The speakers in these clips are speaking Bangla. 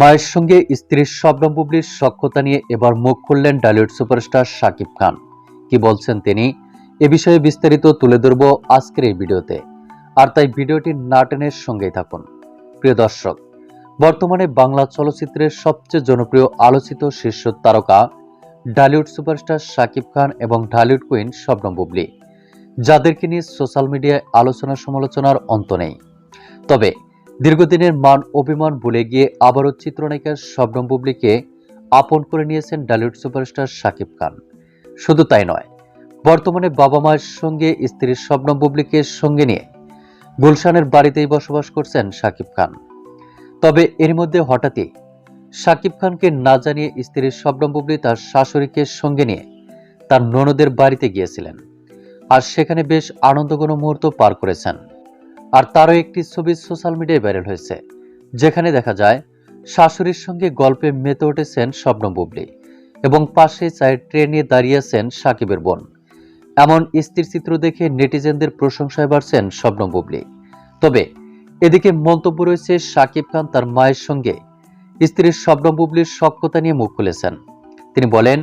মায়ের সঙ্গে স্ত্রীর শবনম বুবলির সখ্যতা নিয়ে এবার মুখ খুললেন ডালিউড সুপারস্টার শাকিব খান। কি বলছেন তিনি? এ বিষয়ে বিস্তারিত তুলে ধরব আজকের এই ভিডিওতে। আর তাই ভিডিওটি নাটেনের সঙ্গেই থাকুন। প্রিয় দর্শক, বর্তমানে বাংলা চলচ্চিত্রের সবচেয়ে জনপ্রিয় আলোচিত শীর্ষ তারকা ডালিউড সুপারস্টার শাকিব খান এবং ঢালিউড কুইন শবনম বুবলি, যাদেরকে নিয়ে সোশ্যাল মিডিয়ায় আলোচনা সমালোচনার অন্ত নেই। তবে দীর্ঘদিনের মান অভিমান ভুলে গিয়ে আবারও চিত্রনায়িকা শবনম বুবলিকে আপন করে নিয়েছেন ডালিউড সুপারস্টার শাকিব খান। শুধু তাই নয়, বর্তমানে বাবা মায়ের সঙ্গে স্ত্রীর শবনম বুবলিকে সঙ্গে নিয়ে গুলশানের বাড়িতেই বসবাস করছেন শাকিব খান। তবে এর মধ্যে হঠাৎই শাকিব খানকে না জানিয়ে স্ত্রীর শবনম বুবলি তার শাশুড়িকে সঙ্গে নিয়ে তার ননদের বাড়িতে গিয়েছিলেন। আর সেখানে বেশ আনন্দঘন মুহূর্ত পার করেছেন। আর তারও একটি ছবি সোশ্যাল মিডিয়ায় ভাইরাল হয়েছে, যেখানে দেখা যায়, শাশুড়ির সঙ্গে গল্পে মেতে উঠেছেন শবনম বুবলি এবং পাশে চায়ের ট্রেনে নিয়ে দাঁড়িয়ে আছেন সাকিবের বোন। এমন স্ত্রীর চিত্র দেখে নেটিজেনদের প্রশংসায় বাড়ছেন শবনম বুবলি। তবে, এদিকে মন্তব্য রয়েছে সাকিব খান তার মায়ের সঙ্গে। স্ত্রীর শবনম বুবলির সখ্যতা নিয়ে মুখ খুলেছেন। তিনি বলেন,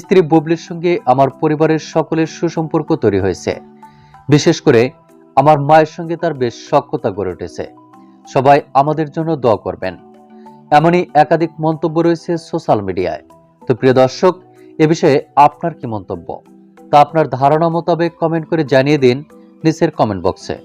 স্ত্রী বুবলির সঙ্গে আমার পরিবারের সকলের সুসম্পর্ক তৈরি হয়েছে। বিশেষ করে আমার মায়ের সঙ্গে তার বেশ সক্ষতা গড়ে উঠেছে। সবাই আমাদের জন্য দোয়া করবেন। এমনই একাধিক মন্তব্য রয়েছে সোশ্যাল মিডিয়ায়। তো প্রিয় দর্শক, এ বিষয়ে আপনার কি মন্তব্য? তা আপনার ধারণা মোতাবেক কমেন্ট করে জানিয়ে দিন নিচের কমেন্ট বক্সে।